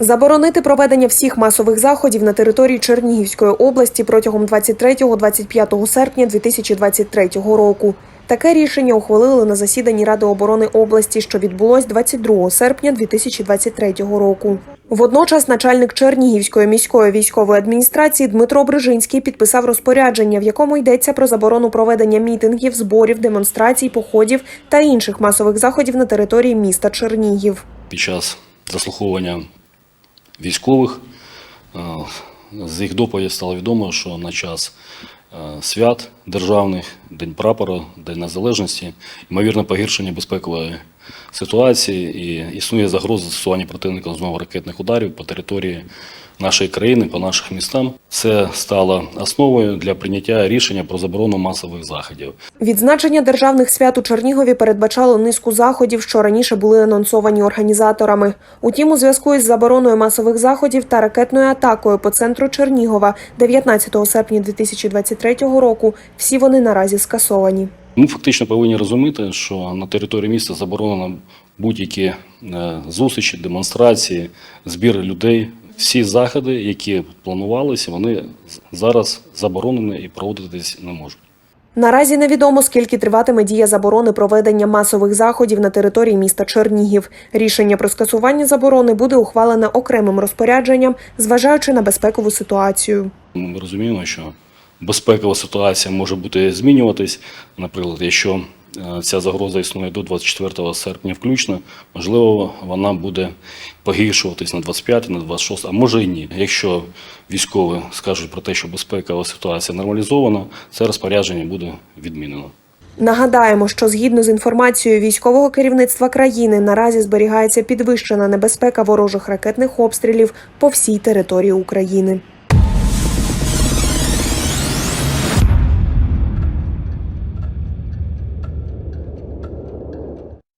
Заборонити проведення всіх масових заходів на території Чернігівської області протягом 23-25 серпня 2023 року. Таке рішення ухвалили на засіданні Ради оборони області, що відбулось 22 серпня 2023 року. Водночас начальник Чернігівської міської військової адміністрації Дмитро Брижинський підписав розпорядження, в якому йдеться про заборону проведення мітингів, зборів, демонстрацій, походів та інших масових заходів на території міста Чернігів. під час заслуховування військових. Е, з їх доповіді стало відомо, що на час е, свят державних, День прапора, День Незалежності, ймовірне погіршення безпекової ситуації і існує загроза застосування противника знову ракетних ударів по території нашої країни, по наших містам. Це стало основою для прийняття рішення про заборону масових заходів. Відзначення державних свят у Чернігові передбачало низку заходів, що раніше були анонсовані організаторами. Утім, у зв'язку із забороною масових заходів та ракетною атакою по центру Чернігова 19 серпня 2023 року всі вони наразі скасовані. Ми фактично повинні розуміти, що на території міста заборонено будь-які е, зустрічі, демонстрації, збір людей. Всі заходи, які планувалися, вони зараз заборонені і проводитись не можуть. Наразі невідомо, скільки триватиме дія заборони проведення масових заходів на території міста Чернігів. Рішення про скасування заборони буде ухвалене окремим розпорядженням, зважаючи на безпекову ситуацію. Ми розуміємо, що безпекова ситуація може бути змінюватись. Наприклад, якщо е, ця загроза існує до 24 серпня включно, можливо, вона буде погіршуватись на 25, на 26, а може і ні. Якщо військові скажуть про те, що безпекова ситуація нормалізована, це розпорядження буде відмінено. Нагадаємо, що згідно з інформацією військового керівництва країни, наразі зберігається підвищена небезпека ворожих ракетних обстрілів по всій території України.